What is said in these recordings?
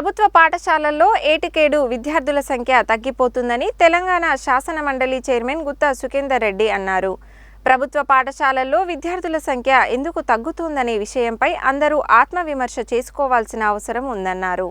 ప్రభుత్వ పాఠశాలల్లో ఏటికేడు విద్యార్థుల సంఖ్య తగ్గిపోతుందని తెలంగాణ శాసన మండలి చైర్మన్ గుత్తా సుఖేందర్ రెడ్డి అన్నారు. ప్రభుత్వ పాఠశాలల్లో విద్యార్థుల సంఖ్య ఎందుకు తగ్గుతుందనే విషయంపై అందరూ ఆత్మవిమర్శ చేసుకోవాల్సిన అవసరం ఉందన్నారు.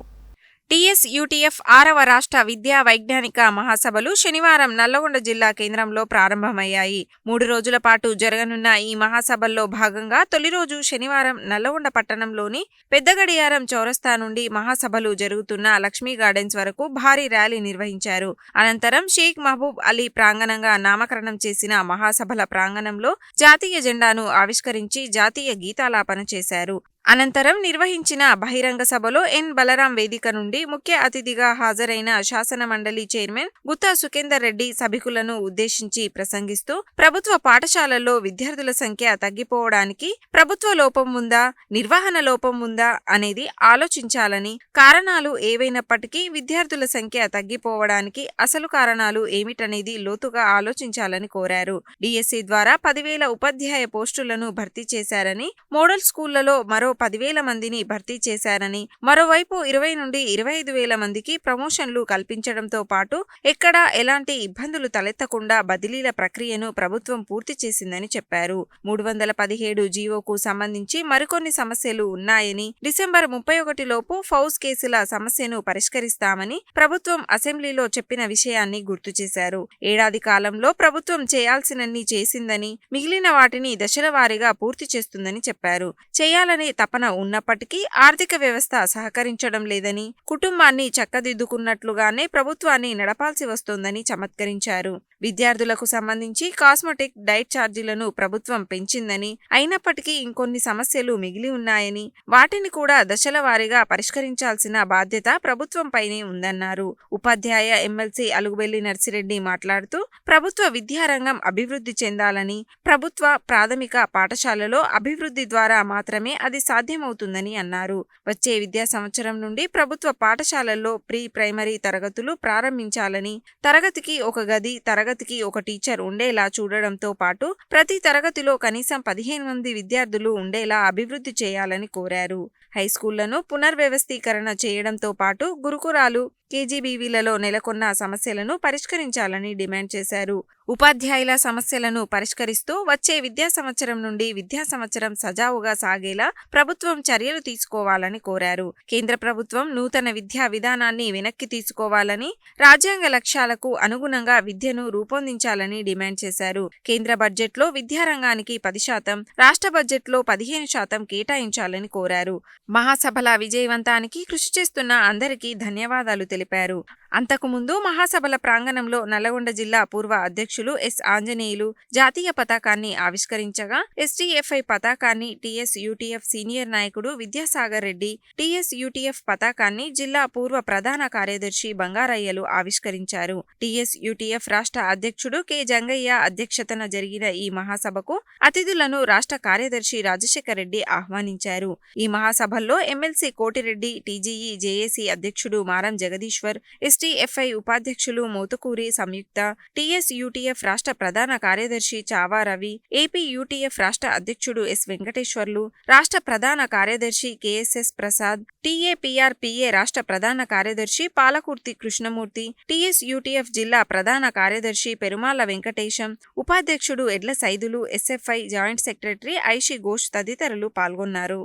టీఎస్ ఆరవ రాష్ట్ర విద్యా వైజ్ఞానిక మహాసభలు శనివారం నల్లగొండ జిల్లా కేంద్రంలో ప్రారంభమయ్యాయి. మూడు రోజుల పాటు జరగనున్న ఈ మహాసభల్లో భాగంగా తొలి రోజు శనివారం నల్లగొండ పట్టణంలోని పెద్దగడియారం చౌరస్తా నుండి మహాసభలు జరుగుతున్న లక్ష్మీ గార్డెన్స్ వరకు భారీ ర్యాలీ నిర్వహించారు. అనంతరం షేక్ మహబూబ్ అలీ ప్రాంగణంగా నామకరణం చేసిన మహాసభల ప్రాంగణంలో జాతీయ జెండాను ఆవిష్కరించి జాతీయ గీతాలాపన చేశారు. అనంతరం నిర్వహించిన బహిరంగ సభలో ఎన్. బలరాం వేదిక నుండి ముఖ్య అతిథిగా హాజరైన శాసన మండలి చైర్మన్ గుత్తా సుఖేందర్ రెడ్డి సభికులను ఉద్దేశించి ప్రసంగిస్తూ ప్రభుత్వ పాఠశాలల్లో విద్యార్థుల సంఖ్య తగ్గిపోవడానికి ప్రభుత్వ లోపం ఉందా నిర్వహణ లోపం ఉందా అనేది ఆలోచించాలని కారణాలు ఏవైనప్పటికీ విద్యార్థుల సంఖ్య తగ్గిపోవడానికి అసలు కారణాలు ఏమిటనేది లోతుగా ఆలోచించాలని కోరారు. డిఎస్సి ద్వారా పదివేల ఉపాధ్యాయ పోస్టులను భర్తీ చేశారని మోడల్ స్కూళ్ళలో మరో పదివేల మందిని భర్తీ చేశారని మరోవైపు ఇరవై నుండి ఇరవై ఐదు వేల మందికి ప్రమోషన్లు కల్పించడంతో పాటు ఎక్కడా ఎలాంటి ఇబ్బందులు తలెత్తకుండా బదిలీల ప్రక్రియను ప్రభుత్వం పూర్తి చేసిందని చెప్పారు. మూడు వందల పదిహేడు జీవోకు సంబంధించి మరికొన్ని సమస్యలు ఉన్నాయని డిసెంబర్ ముప్పై ఒకటి లోపు ఫౌజ్ కేసుల సమస్యను పరిష్కరిస్తామని ప్రభుత్వం అసెంబ్లీలో చెప్పిన విషయాన్ని గుర్తు చేశారు. ఏడాది కాలంలో ప్రభుత్వం చేయాల్సినన్ని చేసిందని మిగిలిన వాటిని దశల వారీగా పూర్తి చేస్తుందని చెప్పారు. చేయాలనే తపన ఉన్నప్పటికీ ఆర్థిక వ్యవస్థ సహకరించడం లేదని కుటుంబాన్ని చక్కదిద్దుకున్నట్లుగానే ప్రభుత్వాన్ని నడపాల్సి వస్తోందని చమత్కరించారు. విద్యార్థులకు సంబంధించి కాస్మెటిక్ డైట్ ఛార్జీలను ప్రభుత్వం పెంచిందని అయినప్పటికీ ఇంకొన్ని సమస్యలు మిగిలి ఉన్నాయని వాటిని కూడా దశల వారీగా పరిష్కరించాల్సిన బాధ్యత ప్రభుత్వంపైనే ఉందన్నారు. ఉపాధ్యాయ ఎమ్మెల్సీ అలుగుబెల్లి నర్సిరెడ్డి మాట్లాడుతూ ప్రభుత్వ విద్యారంగం అభివృద్ధి చెందాలని ప్రభుత్వ ప్రాథమిక పాఠశాలలో అభివృద్ధి ద్వారా మాత్రమే అది సాధ్యమవుతుందని అన్నారు. వచ్చే విద్యా సంవత్సరం నుండి ప్రభుత్వ పాఠశాలల్లో ప్రీ ప్రైమరీ తరగతులు ప్రారంభించాలని తరగతికి ఒక గది తరగతికి ఒక టీచర్ ఉండేలా చూడడంతో పాటు ప్రతి తరగతిలో కనీసం పదిహేను మంది విద్యార్థులు ఉండేలా అభివృద్ధి చేయాలని కోరారు. హైస్కూళ్ళను పునర్వ్యవస్థీకరణ చేయడంతో పాటు గురుకురాలు కేజీబీవీలలో నెలకొన్న సమస్యలను పరిష్కరించాలని డిమాండ్ చేశారు. ఉపాధ్యాయుల సమస్యలను పరిష్కరిస్తూ వచ్చే విద్యా సంవత్సరం నుండి విద్యా సంవత్సరం సజావుగా సాగేలా ప్రభుత్వం చర్యలు తీసుకోవాలని కోరారు. కేంద్ర ప్రభుత్వం నూతన విద్యా విధానాన్ని వెనక్కి తీసుకోవాలని రాజ్యాంగ లక్ష్యాలకు అనుగుణంగా విద్యను రూపొందించాలని డిమాండ్ చేశారు. కేంద్ర బడ్జెట్లో విద్యారంగానికి పది శాతం రాష్ట్ర బడ్జెట్లో పదిహేను శాతం కేటాయించాలని కోరారు. మహాసభల విజయవంతానికి కృషి చేస్తున్న అందరికీ ధన్యవాదాలు తెలిపారు. అంతకుముందు మహాసభల ప్రాంగణంలో నల్గొండ జిల్లా పూర్వ అధ్యక్షులు ఎస్. ఆంజనేయులు జాతీయ పతాకాన్ని ఆవిష్కరించగా ఎస్టీఎఫ్ఐ పతాకాన్ని టీఎస్ యూటీఎఫ్ సీనియర్ నాయకుడు విద్యాసాగర్ రెడ్డి టీఎస్ యూటీఎఫ్ పతాకాన్ని జిల్లా పూర్వ ప్రధాన కార్యదర్శి బంగారయ్యలు ఆవిష్కరించారు. టీఎస్ యూటీఎఫ్ రాష్ట్ర అధ్యక్షుడు కె. జంగయ్య అధ్యక్షతన జరిగిన ఈ మహాసభకు అతిథులను రాష్ట్ర కార్యదర్శి రాజశేఖర్ రెడ్డి ఆహ్వానించారు. ఈ మహాసభల్లో ఎమ్మెల్సీ కోటిరెడ్డి టీజీఈ జేఏసీ అధ్యక్షుడు మారం జగదీశ్వర్ ఎస్టీఎఫ్ఐ ఉపాధ్యక్షులు మోతుకూరి సంయుక్త టీఎస్ యూటీఎఫ్ రాష్ట్ర ప్రధాన కార్యదర్శి చావా రవి ఏపీ యూటీఎఫ్ రాష్ట్ర అధ్యక్షుడు ఎస్ వెంకటేశ్వర్లు రాష్ట్ర ప్రధాన కార్యదర్శి కెఎస్ఎస్ ప్రసాద్ టీఏపీఆర్పీఏ రాష్ట్ర ప్రధాన కార్యదర్శి పాలకుర్తి కృష్ణమూర్తి టీఎస్ యూటీఎఫ్ జిల్లా ప్రధాన కార్యదర్శి పెరుమాల వెంకటేశం ఉపాధ్యక్షుడు Edla Saidulu SFI joint secretary Aishe Ghosh తదితరులు పాల్గొన్నారు.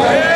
Yeah.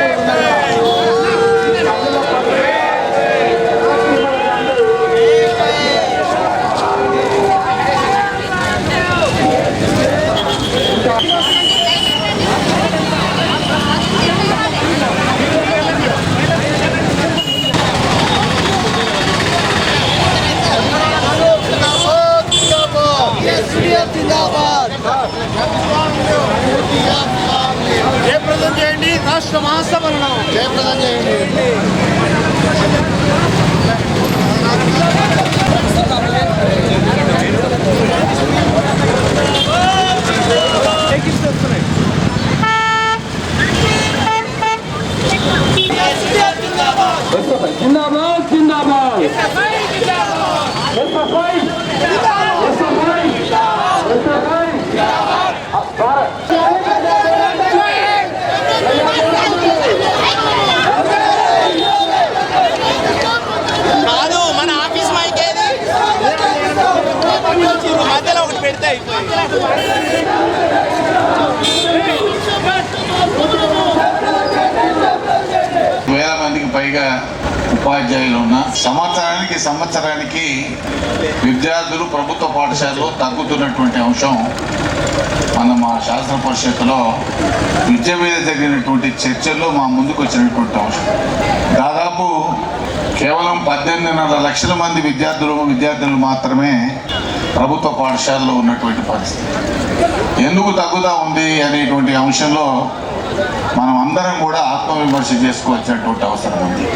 game here. సంవత్సరానికి సంవత్సరానికి విద్యార్థులు ప్రభుత్వ పాఠశాలలో తగ్గుతున్నటువంటి అంశం మన మా శాస్త్ర పరిషత్తులో విద్య మీద జరిగినటువంటి చర్చల్లో మా ముందుకు వచ్చినటువంటి అంశం. దాదాపు కేవలం పద్దెనిమిదిన్నర లక్షల మంది విద్యార్థులు విద్యార్థులు మాత్రమే ప్రభుత్వ పాఠశాలలో ఉన్నటువంటి పరిస్థితి. ఎందుకు తగ్గుదా ఉంది అనేటువంటి అంశంలో మనం అందరం కూడా ఆత్మవిమర్శ చేసుకోవాల్సినటువంటి అవసరం ఉంది.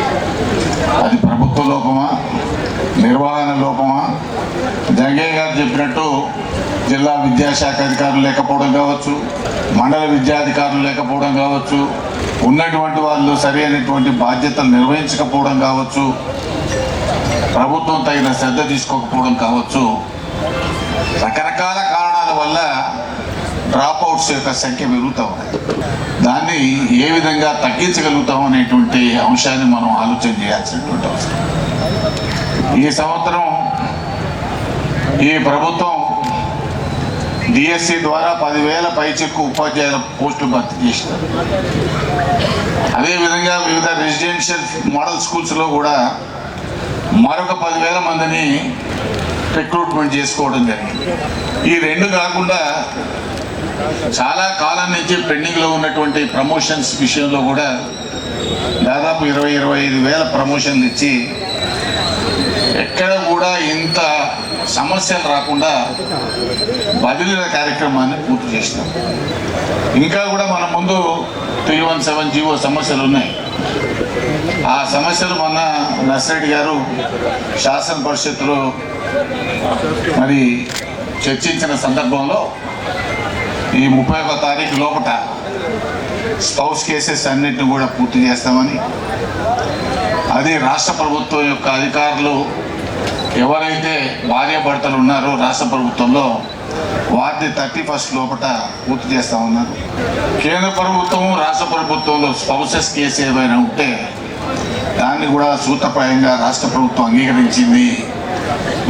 అది ప్రభుత్వ లోపమా? నిర్వహణ లోపమా? జంగయ్య గారు చెప్పినట్టు జిల్లా విద్యాశాఖ అధికారులు లేకపోవడం కావచ్చు మండల విద్యాధికారులు లేకపోవడం కావచ్చు ఉన్నటువంటి వాళ్ళు సరైనటువంటి బాధ్యతలు నిర్వహించకపోవడం కావచ్చు ప్రభుత్వం తగిన శ్రద్ధ తీసుకోకపోవడం కావచ్చు రకరకాల కారణాల వల్ల డ్రాప్ అవుట్స్ యొక్క సంఖ్య పెరుగుతూ ఉంది దాన్ని ఏ విధంగా తగ్గించగలుగుతాం అనేటువంటి అంశాన్ని మనం ఆలోచన చేయాల్సినటువంటి అవసరం. ఈ సంవత్సరం ఈ ప్రభుత్వం డిఎస్సి ద్వారా పదివేల పైచెక్కు ఉపాధ్యాయుల పోస్టులు భర్తీ చేసినారు అదేవిధంగా వివిధ రెసిడెన్షియల్ మోడల్ స్కూల్స్లో కూడా మరొక పదివేల మందిని రిక్రూట్మెంట్ చేసుకోవడం జరిగింది. ఈ రెండు కాకుండా చాలా కాలం నుంచి పెండింగ్లో ఉన్నటువంటి ప్రమోషన్స్ విషయంలో కూడా దాదాపు ఇరవై ఇరవై ఐదు వేల ప్రమోషన్లు ఇచ్చి ఎక్కడ కూడా ఇంత సమస్యలు రాకుండా బదిలీల కార్యక్రమాన్ని పూర్తి చేసినాం ఇంకా కూడా మన ముందు త్రీ వన్ సెవెన్ జీవో సమస్యలు ఉన్నాయి. ఆ సమస్యలు మొన్న నర్సిరెడ్డి గారు శాసన పరిషత్తులో మరి చర్చించిన సందర్భంలో ఈ ముప్పై ఒక తారీఖు లోపల స్పౌస్ కేసెస్ అన్నింటిని కూడా పూర్తి చేస్తామని అది రాష్ట్ర ప్రభుత్వం యొక్క అధికారులు ఎవరైతే భార్యాభర్తలు ఉన్నారో రాష్ట్ర ప్రభుత్వంలో వారిని థర్టీ ఫస్ట్ లోపల పూర్తి చేస్తా ఉన్నారు కేంద్ర ప్రభుత్వం రాష్ట్ర ప్రభుత్వంలో స్పౌసెస్ కేసు ఏమైనా ఉంటే దాన్ని కూడా సూత్రప్రాయంగా రాష్ట్ర ప్రభుత్వం అంగీకరించింది.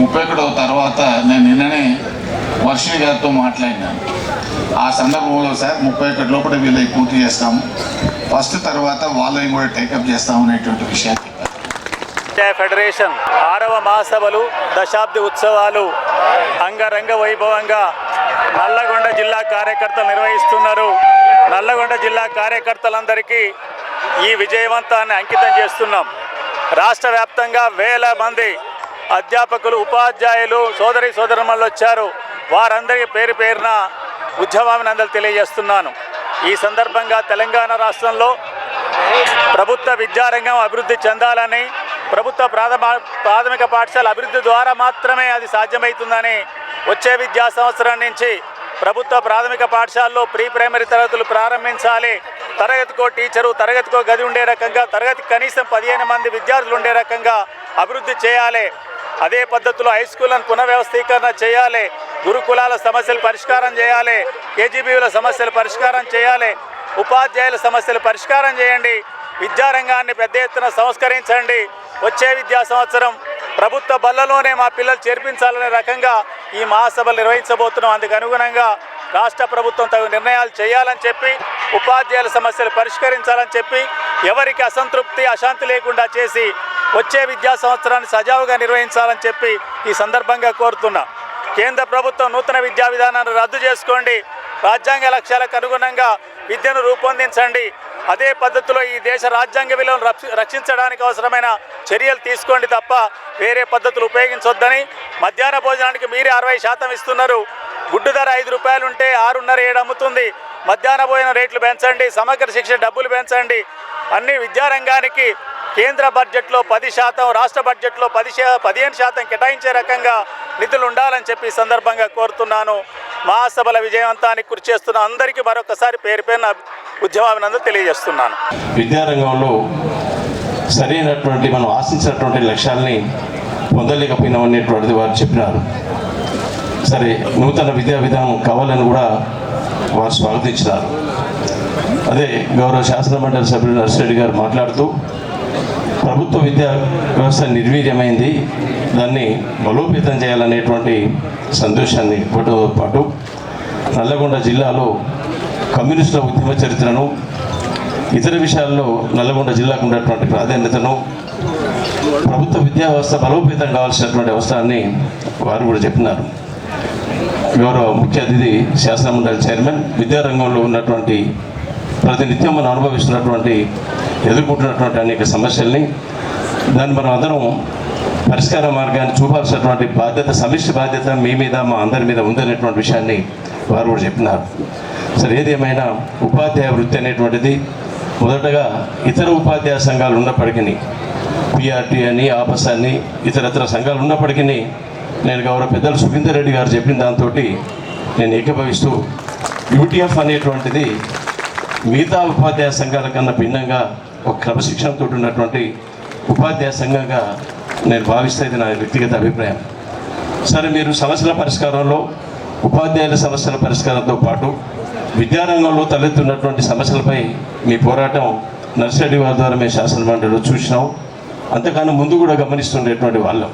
ముప్పై ఒకటో తర్వాత నేను నిన్ననే వర్షిణి గారితో మాట్లాడినాను. ఆ సందర్భంలో సార్ ముప్పై ఒకటి లోపల వీళ్ళకి పూర్తి చేస్తాము. ఫస్ట్ తర్వాత వాళ్ళని కూడా టేకప్ చేస్తాము అనేటువంటి విషయాన్ని ఫెడరేషన్ ఆరవ మహాసభలు దశాబ్ది ఉత్సవాలు అంగరంగ వైభవంగా నల్లగొండ జిల్లా కార్యకర్తలు నిర్వహిస్తున్నారు. నల్లగొండ జిల్లా కార్యకర్తలందరికీ ఈ విజయవంతాన్ని అంకితం చేస్తున్నాం. రాష్ట్ర వ్యాప్తంగా వేల మంది అధ్యాపకులు ఉపాధ్యాయులు సోదరి సోదరుమల్లు వచ్చారు వారందరికీ పేరు పేరున ఉద్యమాభినందనలు తెలియజేస్తున్నాను. ఈ సందర్భంగా తెలంగాణ రాష్ట్రంలో ప్రభుత్వ విద్యారంగం అభివృద్ధి చెందాలని ప్రభుత్వ ప్రాథమా ప్రాథమిక పాఠశాల అభివృద్ధి ద్వారా మాత్రమే అది సాధ్యమవుతుందని వచ్చే విద్యా సంవత్సరం నుంచి ప్రభుత్వ ప్రాథమిక పాఠశాలలో ప్రీ ప్రైమరీ తరగతులు ప్రారంభించాలి. తరగతికో టీచరు తరగతికో గది ఉండే రకంగా తరగతి కనీసం పదిహేను మంది విద్యార్థులు ఉండే రకంగా అభివృద్ధి చేయాలి. అదే పద్ధతిలో హై స్కూళ్ళను పునర్వ్యవస్థీకరణ చేయాలి. గురుకులాల సమస్యలు పరిష్కారం చేయాలి. కేజీబీల సమస్యలు పరిష్కారం చేయాలి. ఉపాధ్యాయుల సమస్యలు పరిష్కారం చేయండి. విద్యారంగాన్ని పెద్ద ఎత్తున సంస్కరించండి. వచ్చే విద్యా సంవత్సరం ప్రభుత్వ బళ్ళలోనే మా పిల్లలు చేర్పించాలనే రకంగా ఈ మహాసభలు నిర్వహించబోతున్నాం. అందుకు అనుగుణంగా రాష్ట్ర ప్రభుత్వం తగు నిర్ణయాలు చేయాలని చెప్పి ఉపాధ్యాయుల సమస్యలు పరిష్కరించాలని చెప్పి ఎవరికి అసంతృప్తి అశాంతి లేకుండా చేసి వచ్చే విద్యా సంవత్సరాన్ని సజావుగా నిర్వహించాలని చెప్పి ఈ సందర్భంగా కోరుతున్నా. కేంద్ర ప్రభుత్వం నూతన విద్యా విధానాన్ని రద్దు చేసుకోండి. రాజ్యాంగ లక్ష్యాలకు అనుగుణంగా విద్యను రూపొందించండి. అదే పద్ధతిలో ఈ దేశ రాజ్యాంగ విలువను రక్షించడానికి అవసరమైన చర్యలు తీసుకోండి తప్ప వేరే పద్ధతులు ఉపయోగించొద్దని. మధ్యాహ్న భోజనానికి మీరే అరవై శాతం ఇస్తున్నారు. గుడ్డు ధర ఐదు రూపాయలు ఉంటే ఆరున్నర ఏడు అమ్ముతుంది. మధ్యాహ్న భోజన రేట్లు పెంచండి. సమగ్ర శిక్ష డబ్బులు పెంచండి. అన్ని విద్యారంగానికి కేంద్ర బడ్జెట్లో పది శాతం రాష్ట్ర బడ్జెట్లో పది శా పదిహేను శాతం కేటాయించే రకంగా నిధులు ఉండాలని చెప్పి సందర్భంగా కోరుతున్నాను. మహాసభల విజయవంతానికి కృషి చేస్తున్న అందరికీ మరొకసారి పేరు పేరున ఉద్యమాభినందనలు తెలియజేస్తున్నాను. విద్యారంగంలో సరైనటువంటి మనం ఆశించినటువంటి లక్ష్యాల్ని పొందలేకపోయినాం అనేటువంటిది వారు చెప్పినారు. సరే నూతన విద్యా విధానం కావాలని కూడా వారు స్వాగతించినారు. అదే గౌరవ శాసన మండలి సభ్యులు నర్సిరెడ్డి గారు మాట్లాడుతూ ప్రభుత్వ విద్యా వ్యవస్థ నిర్వీర్యమైంది దాన్ని బలోపేతం చేయాలనేటువంటి సంతోషాన్ని ఇవ్వడంతో పాటు నల్లగొండ జిల్లాలో కమ్యూనిస్టుల ఉద్యమ చరిత్రను ఇతర విషయాల్లో నల్లగొండ జిల్లాకు ఉన్నటువంటి ప్రాధాన్యతను ప్రభుత్వ విద్యా వ్యవస్థ బలోపేతం కావాల్సినటువంటి అవసరాన్ని వారు కూడా చెప్పినారు. గౌరవ ముఖ్య అతిథి శాసనమండలి చైర్మన్ విద్యారంగంలో ఉన్నటువంటి ప్రతినిత్యం మనం అనుభవిస్తున్నటువంటి ఎదుర్కొంటున్నటువంటి అనేక సమస్యల్ని దాన్ని మనం అందరం పరిష్కార మార్గాన్ని చూపాల్సినటువంటి బాధ్యత సమిష్టి బాధ్యత మీ మీద మా అందరి మీద ఉందనేటువంటి విషయాన్ని వారు కూడా చెప్పినారు. సరే ఏదేమైనా ఉపాధ్యాయ వృత్తి అనేటువంటిది మొదటగా ఇతర ఉపాధ్యాయ సంఘాలు ఉన్నప్పటికీ పిఆర్టీ అని ఆపస్ అని ఇతరత్ర సంఘాలు ఉన్నప్పటికీ నేను గౌరవ పెద్దలు సుఖీందర్ రెడ్డి గారు చెప్పిన దాంతో నేను ఏకీభవిస్తూ యూటీఎఫ్ అనేటువంటిది మిగతా ఉపాధ్యాయ సంఘాల కన్నా భిన్నంగా ఒక క్రమశిక్షణతో ఉన్నటువంటి ఉపాధ్యాయ సంఘంగా నేను భావిస్తే ఇది నా వ్యక్తిగత అభిప్రాయం. సరే మీరు సమస్యల పరిష్కారంలో ఉపాధ్యాయుల సమస్యల పరిష్కారంతో పాటు విద్యారంగంలో తలెత్తున్నటువంటి సమస్యలపై మీ పోరాటం నర్సరీ వారి ద్వారా మేము శాసనమండలిలో చూసినాం. అంతకన్నా ముందు కూడా గమనిస్తుండేటువంటి వాళ్ళం.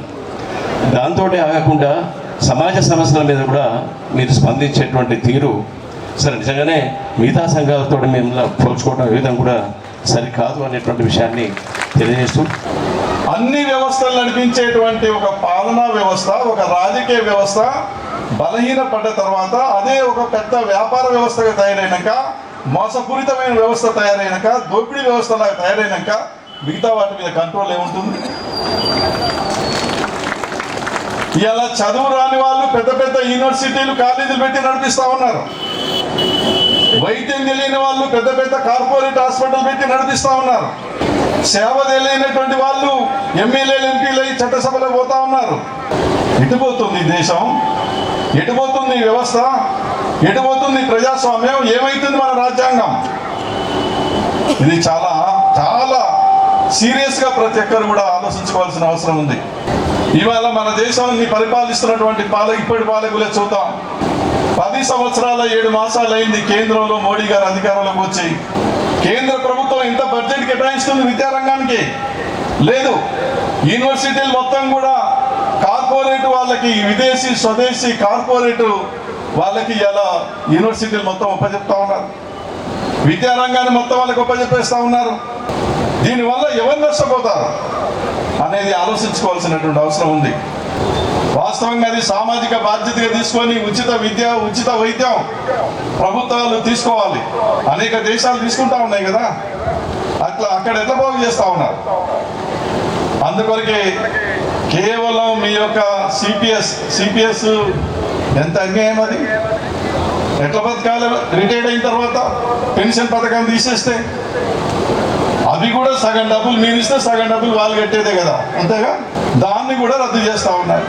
దాంతో ఆగకుండా సమాజ సమస్యల మీద కూడా మీరు స్పందించేటువంటి తీరు. సరే నిజంగానే మిగతా సంఘాలతో మేము పోల్చుకోవడం ఏ విధంగా కూడా సరికాదు అనేటువంటి విషయాన్ని తెలియజేస్తూ అన్ని వ్యవస్థలు నడిపించేటువంటి ఒక పాలనా వ్యవస్థ ఒక రాజకీయ వ్యవస్థ బలహీనపడ్డ తర్వాత అదే ఒక పెద్ద వ్యాపార వ్యవస్థగా తయారైనాక మోసపూరితమైన వ్యవస్థ తయారైనాక దోపిడీ వ్యవస్థలాగా తయారైనాక మిగతా వాటి మీద కంట్రోల్ ఏముంటుంది ఇలా చదువు రాని వాళ్ళు పెద్ద పెద్ద యూనివర్సిటీలు కాలేజీలు పెట్టి నడిపిస్తా ఉన్నారు. వైద్యం తెలియని వాళ్ళు పెద్ద పెద్ద కార్పొరేట్ హాస్పిటల్ పెట్టి నడిపిస్తా ఉన్నారు. సేవ తెలియనటువంటి వాళ్ళు ఎమ్మెల్యేలు ఎంపీలు అయి చట్టసభలో పోతా ఉన్నారు. ఎటుపోతుంది దేశం? ఎటుపోతుంది వ్యవస్థ? ఎటుపోతుంది ప్రజాస్వామ్యం? ఏమైతుంది మన రాజ్యాంగం? ఇది చాలా చాలా సీరియస్గా ప్రతి ఒక్కరు కూడా ఆలోచించుకోవాల్సిన అవసరం ఉంది. ఇవాళ మన దేశాన్ని పరిపాలిస్తున్నటువంటి పాల ఇప్పటి పాలకులే చూద్దాం. పది సంవత్సరాల ఏడు మాసాలు అయింది కేంద్రంలో మోడీ గారు అధికారంలోకి వచ్చి. కేంద్ర ప్రభుత్వం ఇంత బడ్జెట్ కేటాయిస్తుంది విద్యారంగానికి? లేదు. యూనివర్సిటీలు మొత్తం కూడా కార్పొరేట్ వాళ్ళకి విదేశీ స్వదేశీ కార్పొరేట్ వాళ్ళకి ఇలా యూనివర్సిటీలు మొత్తం ఉపజెప్తా ఉన్నారు. విద్యారంగాన్ని మొత్తం వాళ్ళకి ఒప్పచెప్పేస్తా ఉన్నారు. దీనివల్ల ఎవరు నష్టపోతారు? అనేది ఆలోచించుకోవాల్సినటువంటి అవసరం ఉంది. వాస్తవంగా అది సామాజిక బాధ్యతగా తీసుకొని ఉచిత విద్య ఉచిత వైద్యం ప్రభుత్వాలు తీసుకోవాలి. అనేక దేశాలు తీసుకుంటా ఉన్నాయి కదా. అట్లా అక్కడ ఎట్లా బాగు చేస్తా ఉన్నారు? అందుకొరకే కేవలం మీ యొక్క సిపిఎస్ సిపిఎస్ ఎంత అన్యాయం అది? ఎట్లా బతకాలి? రిటైర్డ్ అయిన తర్వాత పెన్షన్ పథకం తీసేస్తే అవి కూడా సగం డబ్బులు మీరు ఇస్తే సగం డబ్బులు వాళ్ళు కట్టేదే కదా. అంతేగా? దాన్ని కూడా రద్దు చేస్తా ఉన్నారు.